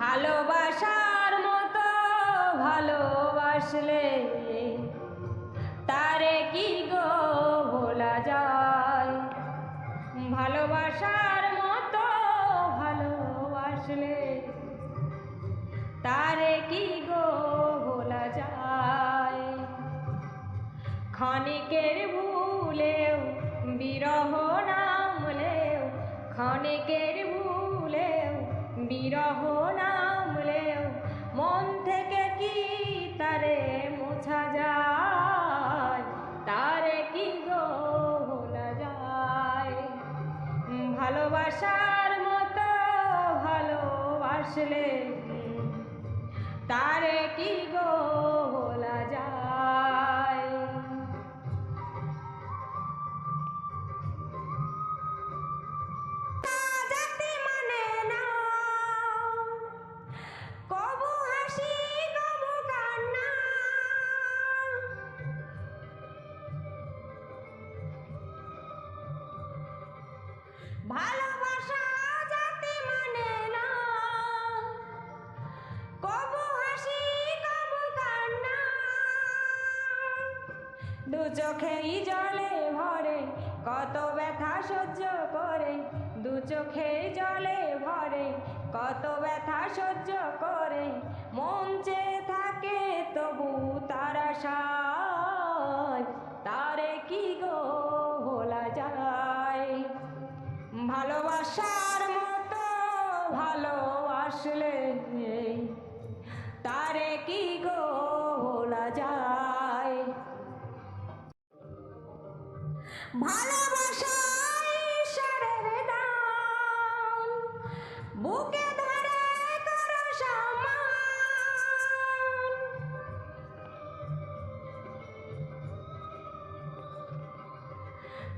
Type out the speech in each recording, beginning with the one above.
ভালোবাসার মতো ভালোবাসলে তারে কি গো ভোলা যায়? ভালোবাসার মতো ভালোবাসলে তারে কি গো ভোলা যায়? ক্ষণিকের ভুলেও, বিরহ নামলেও ভুলেও বিরহ নামলেও মন থেকে কি তারে মোছা যায়? তারে কি গো ভোলা যায়? ভালোবাসার মতো ভালোবাসলে তারে কি গো ভালোবাসা যাতে মানে না। হাসি কান্না। দু চোখেই জলে ভরে, কত ব্যথা সহ্য করে। দু চোখেই জলে ভরে, কত ব্যথা সহ্য করে। মন চেয়ে থাকে তবু তারা সায় ভালোবাসার মতো ভালোবাসলে তারে কি গো ভোলা যায়? দান। বুকে ধরে করো সম্মান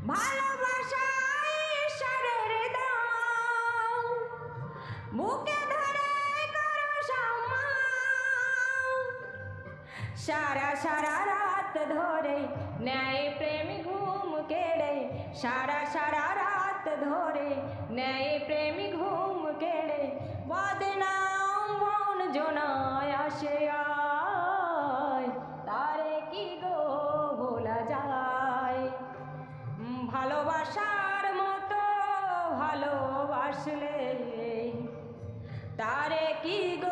ভালোবাসা সারা সারা রাত ধরে ন্যায় প্রেম ঘুম কেড়ে, সারা সারা রাত ধরে ন্যায় প্রেম ঘুম কেড়ে, বদনাম মন জোনায় আসে তারে কি গো ভোলা যায়? ভালোবাসার মতো ভালোবাসলে, তারে কি গো